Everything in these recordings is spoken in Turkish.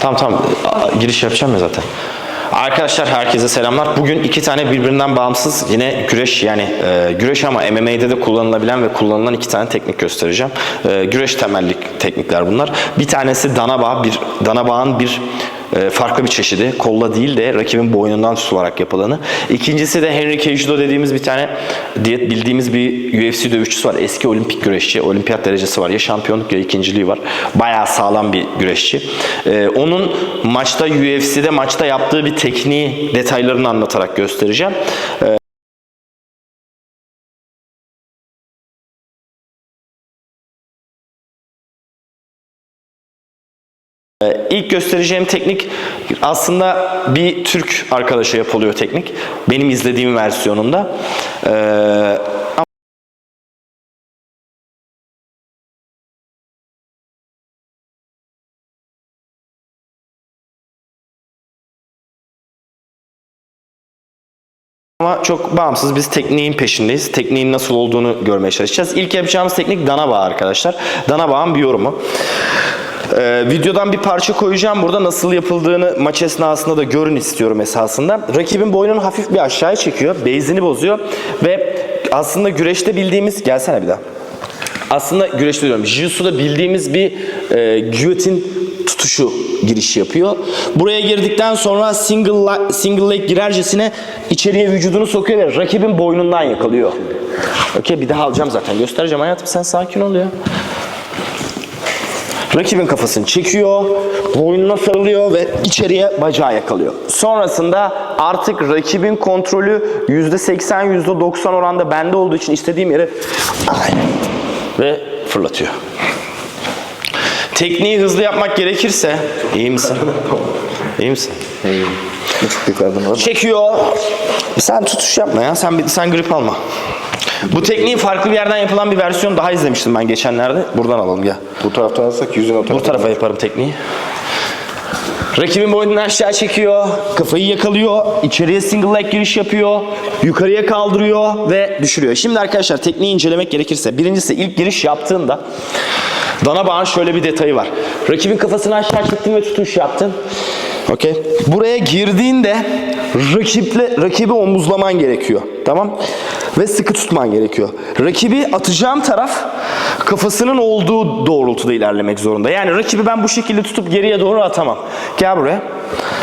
Tamam tamam. Giriş yapacağım ya zaten. Arkadaşlar herkese selamlar. Bugün iki tane birbirinden bağımsız yine güreş yani e, güreş ama MMA'de de kullanılabilen ve kullanılan iki tane teknik göstereceğim. E, güreş temelli teknikler bunlar. Bir tanesi dana bağı, bir dana bağın bir farklı bir çeşidi. Kolla değil de rakibin boynundan tutularak yapılanı. İkincisi de Henry Cejudo dediğimiz bir tane diye bildiğimiz bir UFC dövüşçüsü var. Eski olimpik güreşçi. Olimpiyat derecesi var. Ya şampiyonluk ya ikinciliği var. Bayağı sağlam bir güreşçi. E, onun maçta UFC'de maçta yaptığı bir tekniği detaylarını anlatarak göstereceğim. E, İlk göstereceğim teknik aslında bir Türk arkadaşa yapılıyor teknik. Benim izlediğim versiyonunda. Ee, ama çok bağımsız biz tekniğin peşindeyiz. Tekniğin nasıl olduğunu görmeye çalışacağız. İlk yapacağımız teknik dana bağı arkadaşlar. Dana bağın bir yorumu. Ee, videodan bir parça koyacağım burada nasıl yapıldığını maç esnasında da görün istiyorum esasında. Rakibin boynunu hafif bir aşağıya çekiyor, base'ini bozuyor ve aslında güreşte bildiğimiz gelsene bir daha. Aslında güreşte diyorum. Jiu-Jitsu'da bildiğimiz bir e, giyotin tutuşu giriş yapıyor. Buraya girdikten sonra single le- single leg girercesine içeriye vücudunu sokuyor ve rakibin boynundan yakalıyor. Okey bir daha alacağım zaten. Göstereceğim hayatım sen sakin ol ya. Rakibin kafasını çekiyor, boynuna sarılıyor ve içeriye bacağı yakalıyor. Sonrasında artık rakibin kontrolü %80, %90 oranda bende olduğu için istediğim yere ve fırlatıyor. Tekniği hızlı yapmak gerekirse, iyi misin? İyi misin? Var. Çekiyor. Sen tutuş yapma ya. Sen sen grip alma. Bu tekniğin farklı bir yerden yapılan bir versiyon daha izlemiştim ben geçenlerde. Buradan alalım gel. Bu taraftan alırsak yüzün o Bu taraftan. tarafa yaparım tekniği. Rakibin boynunu aşağı çekiyor, kafayı yakalıyor, içeriye single leg giriş yapıyor, yukarıya kaldırıyor ve düşürüyor. Şimdi arkadaşlar tekniği incelemek gerekirse, birincisi ilk giriş yaptığında dana bağın şöyle bir detayı var. Rakibin kafasını aşağı çektin ve tutuş yaptın. Okey. Buraya girdiğinde rakiple rakibi omuzlaman gerekiyor. Tamam? Ve sıkı tutman gerekiyor. Rakibi atacağım taraf kafasının olduğu doğrultuda ilerlemek zorunda. Yani rakibi ben bu şekilde tutup geriye doğru atamam. Gel buraya.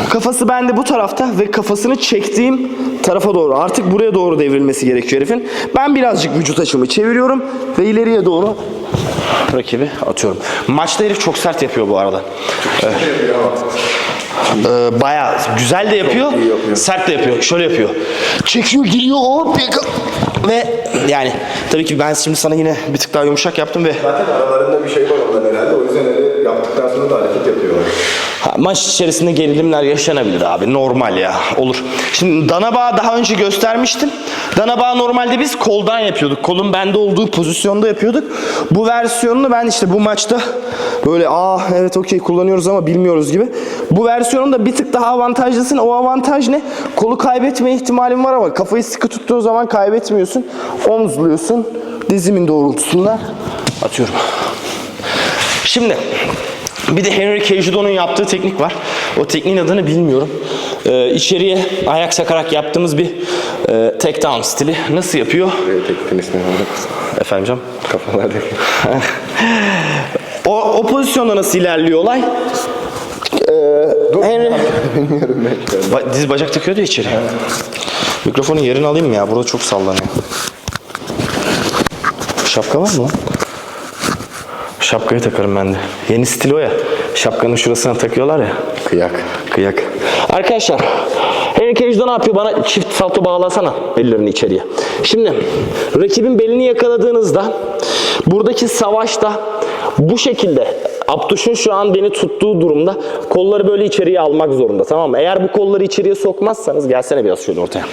Kafası bende bu tarafta ve kafasını çektiğim tarafa doğru. Artık buraya doğru devrilmesi gerekiyor herifin. Ben birazcık vücut açımı çeviriyorum ve ileriye doğru rakibi atıyorum. Maçta herif çok sert yapıyor bu arada. Ee, bayağı güzel de yapıyor, sert de yapıyor. Şöyle yapıyor. Çekiyor, giriyor, hop ve yani tabii ki ben şimdi sana yine bir tık daha yumuşak yaptım ve Zaten aralarında bir şey var ondan herhalde. O yüzden öyle yaptıktan da hareket yapıyorlar. Maç içerisinde gerilimler yaşanabilir abi. Normal ya. Olur. Şimdi dana bağı daha önce göstermiştim. Dana bağı normalde biz koldan yapıyorduk. Kolun bende olduğu pozisyonda yapıyorduk. Bu versiyonunu ben işte bu maçta böyle aa evet okey kullanıyoruz ama bilmiyoruz gibi. Bu versiyonun da bir tık daha avantajlısın. O avantaj ne? Kolu kaybetme ihtimalin var ama kafayı sıkı tuttuğun zaman kaybetmiyorsun. Omzluyorsun. Dizimin doğrultusunda atıyorum. Şimdi bir de Henry Cejudo'nun yaptığı teknik var. O tekniğin adını bilmiyorum. Ee, içeriye ayak sakarak yaptığımız bir e, takedown stili. Nasıl yapıyor? Buraya tek tenisini aldık. Efendim canım? Kafalar değil. O, o pozisyonda nasıl ilerliyor olay? Ee, Henry... Bilmiyorum ben. Ba- diz bacak takıyordu ya içeri. Mikrofonun yerini alayım mı ya? Burada çok sallanıyor. Şapka var mı lan? Şapkayı takarım ben de. Yeni stil o ya. Şapkanın şurasına takıyorlar ya. Kıyak. Kıyak. Arkadaşlar Henry Cage'de ne yapıyor? Bana çift salto bağlasana ellerini içeriye. Şimdi rakibin belini yakaladığınızda buradaki savaşta bu şekilde Abduş'un şu an beni tuttuğu durumda kolları böyle içeriye almak zorunda tamam mı? Eğer bu kolları içeriye sokmazsanız gelsene biraz şöyle ortaya.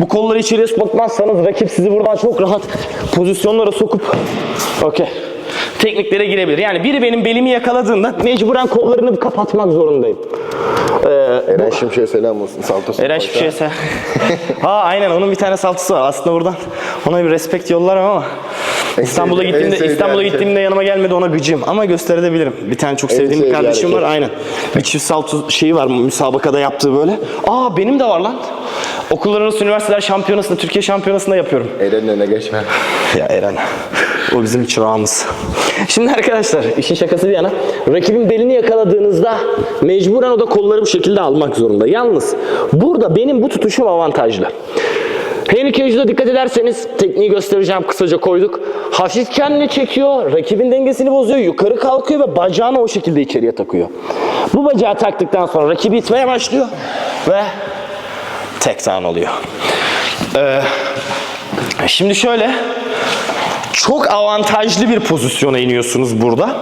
Bu kolları içeriye sokmazsanız rakip sizi buradan çok rahat pozisyonlara sokup okey tekniklere girebilir. Yani biri benim belimi yakaladığında mecburen kollarını kapatmak zorundayım. Ee, Eren Şimşek'e selam olsun. Saltosu. Eren Şimşek'e Ha aynen onun bir tane saltısı var. Aslında buradan ona bir respekt yollarım ama İstanbul'a sevdiğim- en gittiğimde sevdiğim İstanbul'a hareket. gittiğimde yanıma gelmedi ona gıcım ama gösterebilirim. Bir tane çok sevdiğim bir sevdiği kardeşim var aynen. Bir çift salto şeyi var müsabakada yaptığı böyle. Aa benim de var lan. Okullar arası üniversiteler şampiyonasında, Türkiye şampiyonasında yapıyorum. Eren'in önüne geçme. Ya Eren, o bizim çırağımız. Şimdi arkadaşlar, işin şakası bir yana, rakibin belini yakaladığınızda mecburen o da kolları bu şekilde almak zorunda. Yalnız burada benim bu tutuşum avantajlı. Henry Cage'da dikkat ederseniz tekniği göstereceğim kısaca koyduk. Hafif kendini çekiyor, rakibin dengesini bozuyor, yukarı kalkıyor ve bacağını o şekilde içeriye takıyor. Bu bacağı taktıktan sonra rakibi itmeye başlıyor ve tek down oluyor. Ee, şimdi şöyle, çok avantajlı bir pozisyona iniyorsunuz burada.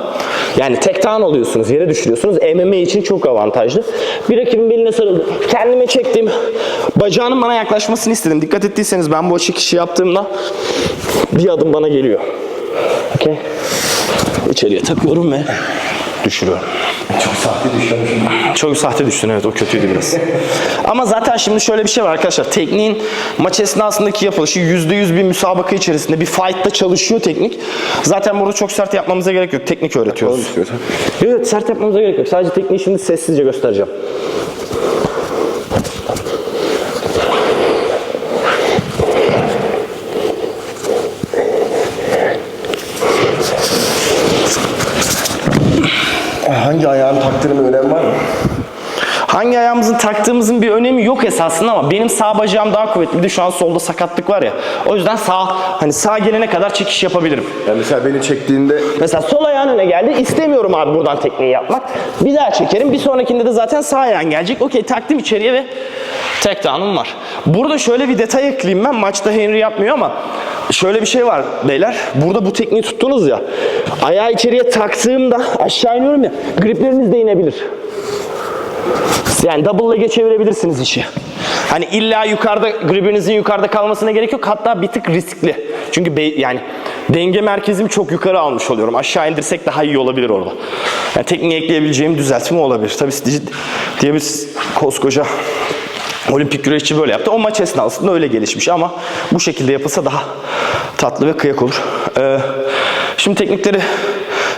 Yani tek down oluyorsunuz, yere düşürüyorsunuz. MMA için çok avantajlı. Bir rakibin beline sarıldı. Kendime çektim. Bacağının bana yaklaşmasını istedim. Dikkat ettiyseniz ben bu açı kişi yaptığımda bir adım bana geliyor. Okey. İçeriye takıyorum ve düşürüyorum. Çok sahte düşüyormuşum. Çok sahte düştün evet o kötüydü biraz. Ama zaten şimdi şöyle bir şey var arkadaşlar. Tekniğin maç esnasındaki yapılışı %100 bir müsabaka içerisinde bir fight'ta çalışıyor teknik. Zaten burada çok sert yapmamıza gerek yok. Teknik öğretiyoruz. Evet sert yapmamıza gerek yok. Sadece tekniği şimdi sessizce göstereceğim. Hangi ayağını taktığının önemi var mı? Hangi ayağımızın taktığımızın bir önemi yok esasında ama benim sağ bacağım daha kuvvetli. Bir de şu an solda sakatlık var ya. O yüzden sağ hani sağ gelene kadar çekiş yapabilirim. Yani mesela beni çektiğinde Mesela sol ayağın öne geldi. İstemiyorum abi buradan tekniği yapmak. Bir daha çekerim. Bir sonrakinde de zaten sağ ayağın gelecek. Okey taktım içeriye ve tek down'um var. Burada şöyle bir detay ekleyeyim ben. Maçta Henry yapmıyor ama şöyle bir şey var beyler. Burada bu tekniği tuttunuz ya. Ayağı içeriye taktığımda aşağı iniyorum ya. Gripleriniz de inebilir. Yani double leg'e çevirebilirsiniz işi. Hani illa yukarıda gribinizin yukarıda kalmasına gerek yok. Hatta bir tık riskli. Çünkü be- yani denge merkezimi çok yukarı almış oluyorum. Aşağı indirsek daha iyi olabilir orada. Yani tekniğe ekleyebileceğim düzeltme olabilir. Tabii diye bir koskoca olimpik güreşçi böyle yaptı. O maç esnasında öyle gelişmiş ama bu şekilde yapılsa daha tatlı ve kıyak olur. Ee, şimdi teknikleri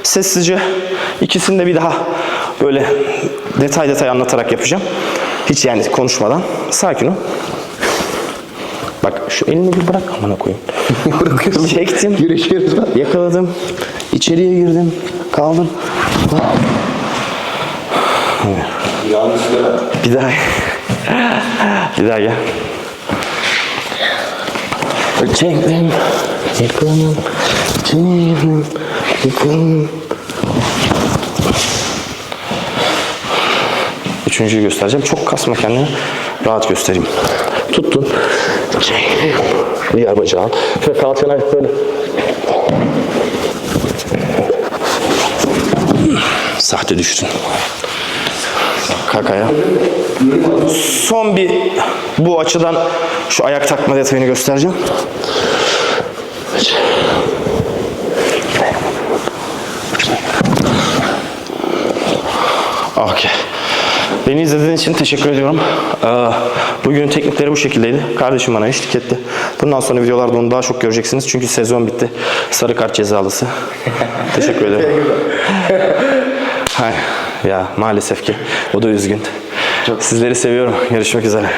sessizce ikisini de bir daha böyle detay detay anlatarak yapacağım. Hiç yani konuşmadan. Sakin ol. Bak şu elini bir bırak amına koyayım. bırakıyorum. Çektim. Güreşiyoruz lan. Yakaladım. İçeriye girdim. Kaldım. Bir daha. Bir daha gel. Çektim. Yakaladım. İçeriye girdim. Yakaladım. Üçüncüyü göstereceğim. Çok kasma kendini. Rahat göstereyim. Tuttun. Çektim. Diğer. Ve kalçanı hafif böyle. Sahte düştün. Kalk ayağa. Son bir bu açıdan şu ayak takma detayını göstereceğim. Okey. Beni izlediğiniz için teşekkür ediyorum. Ee, Bugünün teknikleri bu şekildeydi. Kardeşim bana eşlik etti. Bundan sonra videolarda onu daha çok göreceksiniz. Çünkü sezon bitti. Sarı kart cezalısı. teşekkür ederim. Hay, ya maalesef ki o da üzgün. Sizleri seviyorum. Görüşmek üzere.